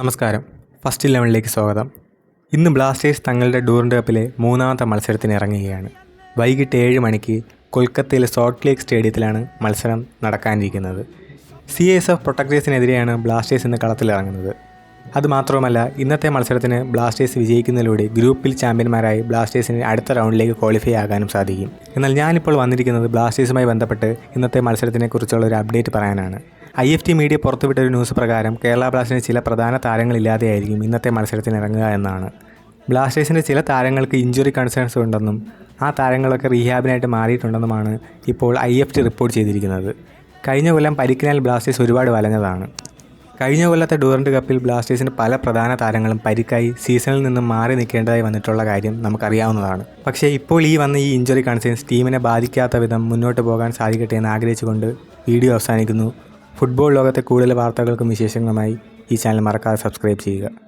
നമസ്കാരം. ഫസ്റ്റ് ഇലവനിലേക്ക് സ്വാഗതം. ഇന്ന് ബ്ലാസ്റ്റേഴ്സ് തങ്ങളുടെ ഡൂറിന്റെ കപ്പിലെ മൂന്നാമത്തെ മത്സരത്തിന് ഇറങ്ങുകയാണ്. വൈകിട്ട് ഏഴ് മണിക്ക് കൊൽക്കത്തയിലെ സോൾട്ട് ലേക്ക് സ്റ്റേഡിയത്തിലാണ് മത്സരം നടക്കാനിരിക്കുന്നത്. സി എസ് എഫ് പ്രൊട്ടക്ടേഴ്സിനെതിരെയാണ് ബ്ലാസ്റ്റേഴ്സ് ഇന്ന് കളത്തിലിറങ്ങുന്നത്. അതുമാത്രവുമല്ല ഇന്നത്തെ മത്സരത്തിന് ബ്ലാസ്റ്റേഴ്സ് വിജയിക്കുന്നതിലൂടെ ഗ്രൂപ്പിൽ ചാമ്പ്യന്മാരായി ബ്ലാസ്റ്റേഴ്സിന് അടുത്ത റൗണ്ടിലേക്ക് ക്വാളിഫൈ ആകാനും സാധിക്കും. എന്നാൽ ഞാനിപ്പോൾ വന്നിരിക്കുന്നത് ബ്ലാസ്റ്റേഴ്സുമായി ബന്ധപ്പെട്ട് ഇന്നത്തെ മത്സരത്തിനെക്കുറിച്ചുള്ള ഒരു അപ്ഡേറ്റ് പറയാനാണ്. ഐ എഫ് ടി മീഡിയ പുറത്തുവിട്ട ഒരു ന്യൂസ് പ്രകാരം കേരള ബ്ലാസ്റ്റേഴ്സിന് ചില പ്രധാന താരങ്ങളില്ലാതെയായിരിക്കും ഇന്നത്തെ മത്സരത്തിന് ഇറങ്ങുക എന്നാണ്. ബ്ലാസ്റ്റേഴ്സിന്റെ ചില താരങ്ങൾക്ക് ഇഞ്ചുറി കൺസേൺസ് ഉണ്ടെന്നും ആ താരങ്ങളൊക്കെ റീഹാബിനായിട്ട് മാറിയിട്ടുണ്ടെന്നുമാണ് ഇപ്പോൾ ഐ എഫ് ടി റിപ്പോർട്ട് ചെയ്തിരിക്കുന്നത്. കഴിഞ്ഞ കൊല്ലം പരിക്കിനാൽ ബ്ലാസ്റ്റേഴ്സ് ഒരുപാട് വലഞ്ഞതാണ്. കഴിഞ്ഞ കൊല്ലത്തെ ഡൂറൻഡ് കപ്പിൽ ബ്ലാസ്റ്റേഴ്സിന് പല പ്രധാന താരങ്ങളും പരിക്കായി സീസണിൽ നിന്നും മാറി നിൽക്കേണ്ടതായി വന്നിട്ടുള്ള കാര്യം നമുക്കറിയാവുന്നതാണ്. പക്ഷേ ഇപ്പോൾ ഈ വന്ന ഈ ഇഞ്ചുറി കൺസേൺസ് ടീമിനെ ബാധിക്കാത്ത വിധം മുന്നോട്ട് പോകാൻ സാധിക്കട്ടെ എന്ന് ആഗ്രഹിച്ചുകൊണ്ട് വീഡിയോ അവസാനിക്കുന്നു. ഫുട്ബോൾ ലോകത്തെ കൂടുതൽ വാർത്തകൾക്കും വിശേഷങ്ങളുമായി ഈ ചാനൽ മറക്കാതെ സബ്സ്ക്രൈബ് ചെയ്യുക.